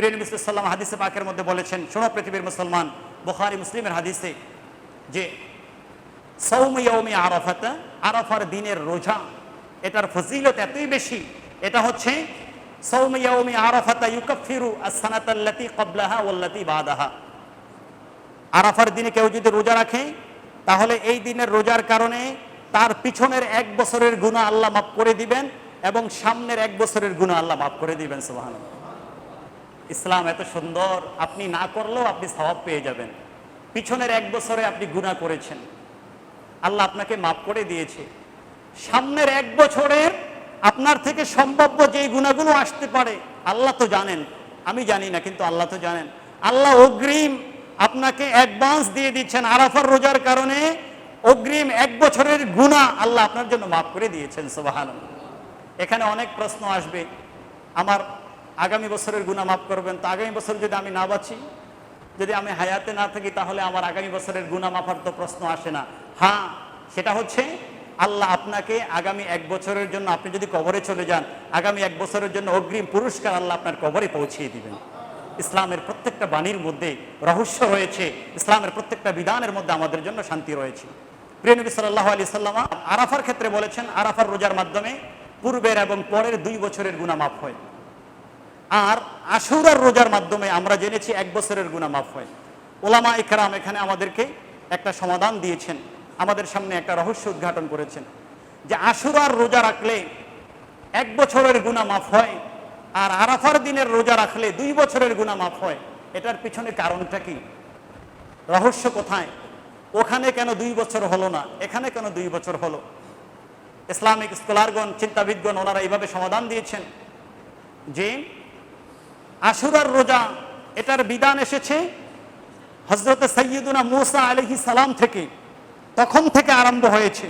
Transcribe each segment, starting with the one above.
প্রিয় নবী সাল্লাম হাদিসে পাকের মধ্যে বলেছেন, শোনো পৃথিবীর মুসলমান, বুখারি মুসলিমের হাদিসে যে সৌমিয়ৌমি আরফাতা, আরফার দিনের রোজা, এটার ফজিলত এতই বেশি, এটা হচ্ছে সৌমিয়ৌমি আরফাতা ইউকাফিরু আসানাতাল্লাতি কবলাহা ওল্লাতি বাদাহা। আরাফার দিনে কেউ যদি রোজা রাখে, তাহলে এই দিনের রোজার কারণে তার পিছনের এক বছরের গুণা আল্লাহ মাফ করে দিবেন এবং সামনের এক বছরের গুণা আল্লাহ মাফ করে দিবেন সুবাহান ইসলাম এত সুন্দর, আপনি না করলেও আপনি স্বভাব পেয়ে যাবেন। পিছনের এক বছরে আপনি গুণা করেছেন। আল্লাহ আপনাকে মাফ করে দিয়েছে। সামনের এক বছরের আপনার থেকে সম্ভাব্য যেই গুণাগুলো আসতে পারে, আল্লাহ তো জানেন। আমি জানি না, কিন্তু আল্লাহ তো জানেন। আল্লাহ অগ্রিম আপনাকে অ্যাডভান্স দিয়ে দিচ্ছেন আরাফার রোজার কারণে। অগ্রিম এক বছরের গুণা আল্লাহ আপনার জন্য মাফ করে দিয়েছেন সুবাহান এখানে অনেক প্রশ্ন আসবে। আমার আগামী বছরের গুণা মাফ করবেন। তো আগামী বছর যদি আমি না বাঁচি, যদি আমি হায়াতে না থাকি, তাহলে আমার আগামী বছরের গুণা মাফার তো প্রশ্ন আসে না। হ্যাঁ সেটা হচ্ছে আল্লাহ আপনাকে আগামী এক বছরের জন্য, আপনি যদি কবরে চলে যান, আগামী এক বছরের জন্য অগ্রিম পুরস্কার আল্লাহ আপনার কবরে পৌঁছিয়ে দিবেন। ইসলামের প্রত্যেকটা বাণীর মধ্যে রহস্য রয়েছে। ইসলামের প্রত্যেকটা বিধানের মধ্যে আমাদের জন্য শান্তি রয়েছে। প্রিয় নবী সাল্লাহ আলি সাল্লামা আরাফার ক্ষেত্রে বলেছেন, আরাফার রোজার মাধ্যমে পূর্বের এবং পরের দুই বছরের গুণা মাফ হয়। আর আশুরার রোজার মাধ্যমে আমরা জেনেছি এক বছরের গুণা মাফ হয়। ওলামা ইকরাম এখানে আমাদেরকে একটা সমাধান দিয়েছেন। আমাদের সামনে একটা রহস্য উদ্ঘাটন করেছেন যে আশুরার রোজা রাখলে এক বছরের গুণা মাফ হয় আর আরাফার দিনের রোজা রাখলে দুই বছরের গুণা মাফ হয়। এটার পিছনে কারণটা কি? রহস্য কোথায়? ওখানে কেন দুই বছর হলো না? এখানে কেন দুই বছর হলো? ইসলামিক স্কলারগণ, চিন্তাবিদগণ, ওনারা এইভাবে সমাধান দিয়েছেন যে আশুরার রোজা, এটার বিধান এসেছে হজরত সৈয়দুনা মুসা আলহি সালাম থেকে, তখন থেকে আরম্ভ হয়েছে।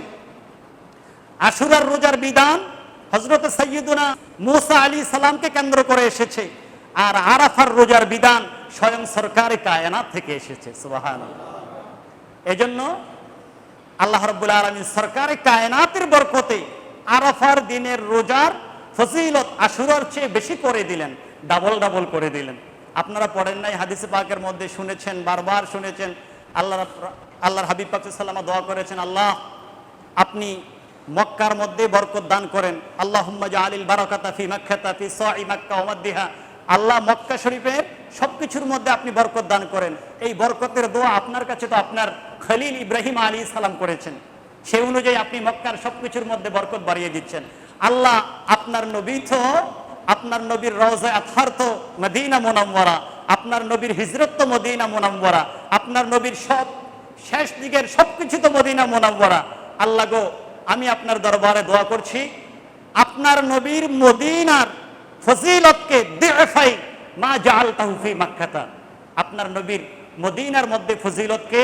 আশুরার রোজার বিধান হজরত সৈয়দুনা মুসা আলী সালামকে কেন্দ্র করে এসেছে, আর আরাফার রোজার বিধান স্বয়ং সরকারি কায়নাত থেকে এসেছে সুবাহান এজন্য আল্লাহ রব্বুল আলমী সরকারি কায়নাতের বরকতে আরাফার দিনের রোজার ফজিলত আশুরার চেয়ে বেশি করে দিলেন। ডাবল ডাবল করে দিলেন। আপনারা পড়েন নাই, হাদিসে পাকের মধ্যে শুনেছেন, বারবার শুনেছেন। আল্লাহ আল্লাহর হাবিব পাকিসাল্লামা দোয়া করেছেন, আল্লাহ, আপনি মক্কার মধ্যে বরকত দান করেন। আল্লাহ আলিল বারকাতা ফি সাই মাক্কা ওমাদ্দিহা আল্লাহ মক্কা শরীফের সবকিছুর মধ্যে আপনি বরকত দান করেন। এই বরকতের দোয়া আপনার কাছে তো আপনার খলিল ইব্রাহিম আলী সালাম করেছেন। সেই অনুযায়ী আপনি মক্কার সবকিছুর মধ্যে বরকত বাড়িয়ে দিচ্ছেন। আল্লাহ, আপনার নবী তো আপনার নবীর রওজা আথার তো মদিনা মোনাম্মরা আপনার নবীর হিজরত তো মদিনা মোনাম্মরা আপনার নবীর সব শেষ দিকের সবকিছু তো মদিনা মোনাম্মরা আল্লাহ গো, আমি আপনার দরবারে দোয়া করছি, আপনার নবীর মদিনার ফজিলতকে দেফাই মা জাল তাহুফি মাক্কাতা। আপনার নবীর মদিনার মধ্যে ফজিলতকে,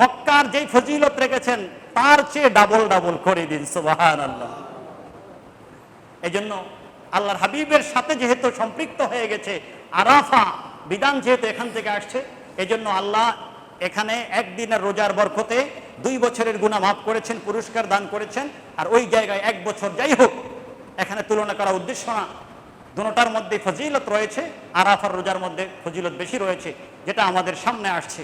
মক্কার যেই ফজিলত রেখেছেন, তার চেয়ে ডাবল ডাবল করে দিন সুবাহান আল্লাহ এই জন্য আল্লাহর হাবিবের সাথে যেহেতু সম্পৃক্ত হয়ে গেছে, আরাফা বিধান যেহেতু এখান থেকে আসছে এই জন্য আল্লাহ এখানে একদিনের রোজার বরকতে দুই বছরের গুণা মাফ করেছেন, পুরস্কার দান করেছেন, আর ওই জায়গায় এক বছর যাই হোক, এখানে তুলনা করা উদ্দেশ্য না। দুটার মধ্যে ফজিলত রয়েছে, আরাফার রোজার মধ্যে ফজিলত বেশি রয়েছে, যেটা আমাদের সামনে আসছে।